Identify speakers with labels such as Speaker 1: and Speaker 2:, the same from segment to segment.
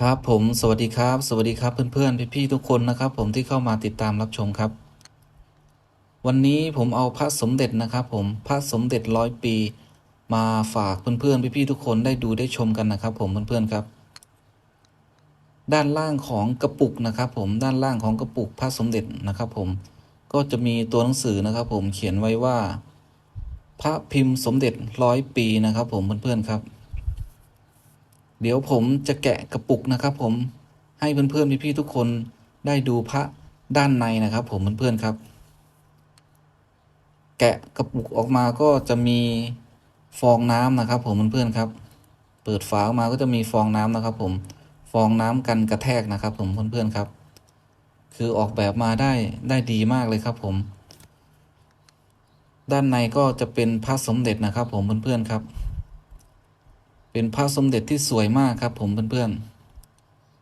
Speaker 1: ครับผมสวัสดีครับ สวัสดีครับเพื่อนๆพี่ๆทุกคนนะครับ ผมที่เข้ามาติดตามรับชมครับ วันนี้ผมเอาพระสมเด็จนะครับผมพระสมเด็จร้อยปี มาฝากเพื่อนๆพี่ๆทุกคนได้ดูได้ชมกันนะครับ ผมเพื่อนๆครับ ด้านล่างของกระปุกนะครับ ผมด้านล่างของกระปุกพระสมเด็จนะครับ ผมก็จะมีตัวหนังสือนะครับ ผมเขียนไว้ว่า พระพิมพ์สมเด็จร้อยปีนะครับ ผมเพื่อนๆครับ เดี๋ยวผมจะแกะกระปุกนะครับผมให้เพื่อนๆพี่ๆทุกคนได้ดูพระด้านในนะครับผมเพื่อนๆครับ แกะกระปุกออกมาก็จะมีฟองน้ำนะครับ ผมเพื่อนๆครับ เปิดฝาออกมาก็จะมีฟองน้ำนะครับ ผมฟองน้ำกันกระแทกนะครับ ผมเพื่อนๆครับ คือออกแบบมาได้ได้ดีมากเลยครับ ผม ด้านในก็จะเป็นพระสมเด็จนะครับ ผมเพื่อนๆครับ เป็นพระสมเด็จที่สวยมากครับ ผมเพื่อน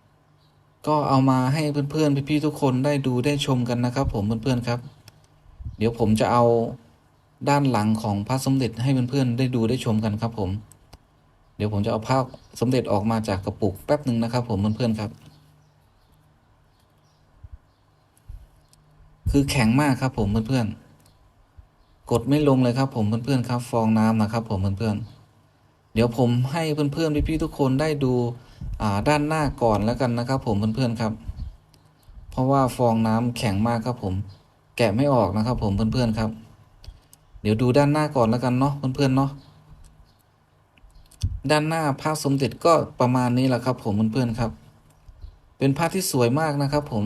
Speaker 1: ๆ ก็เอามาให้เพื่อนๆพี่ๆทุกคนได้ดูได้ชมกันนะครับ ผมเพื่อนๆครับ เดี๋ยวผมจะเอาด้านหลังของพระสมเด็จให้เพื่อนๆได้ดูได้ชมกันครับ ผม เดี๋ยวผมจะเอาพระสมเด็จออกมาจากกระปุกแป๊บหนึ่งนะครับ ผมเพื่อนๆครับ คือแข็งมากครับผมเพื่อนๆกดไม่ลงเลยครับ ผมเพื่อนๆครับ ฟองน้ำนะครับ ผมเพื่อนๆ เดี๋ยวผมให้เพื่อนๆพี่ๆทุกคนได้ดูด้านหน้าก่อนแล้วกันนะครับ ผมเพื่อนๆครับ เพราะว่าฟองน้ำแข็งมากครับผม แกะไม่ออกนะครับ ผมเพื่อนๆครับ เดี๋ยวดูด้านหน้าก่อนแล้วกันเนาะเพื่อนๆเนาะด้านหน้าพระสมเด็จก็ประมาณนี้แหละครับ ผมเพื่อนๆครับ เป็นพระที่สวยมากนะครับ ผม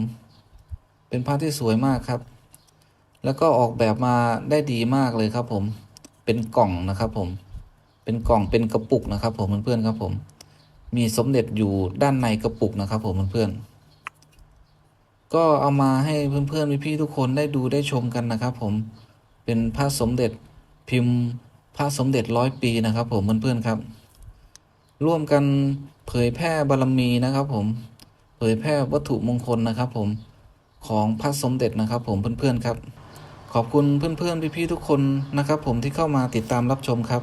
Speaker 1: เป็นพระที่สวยมากครับ แล้วก็ออกแบบมาได้ดีมากเลยครับ ผม เป็นกล่องนะครับ ผม เป็นกล่องเป็นกระปุกนะครับ ผมเพื่อนๆครับผม มีสมเด็จอยู่ด้านในกระปุกนะครับ ผมเพื่อนๆก็เอามาให้เพื่อนๆพี่ๆทุกคนได้ดูได้ชมกันนะครับ ผมเป็นพระสมเด็จพิมพ์พระสมเด็จร้อยปีนะครับ ผมเพื่อนๆครับ ร่วมกันเผยแพร่บารมีนะครับ ผมเผยแพร่วัตถุมงคลนะครับ ผมของพระสมเด็จนะครับ ผมเพื่อนๆครับ ขอบคุณเพื่อนๆพี่ๆทุกคนนะครับ ผมที่เข้ามาติดตามรับชมครับ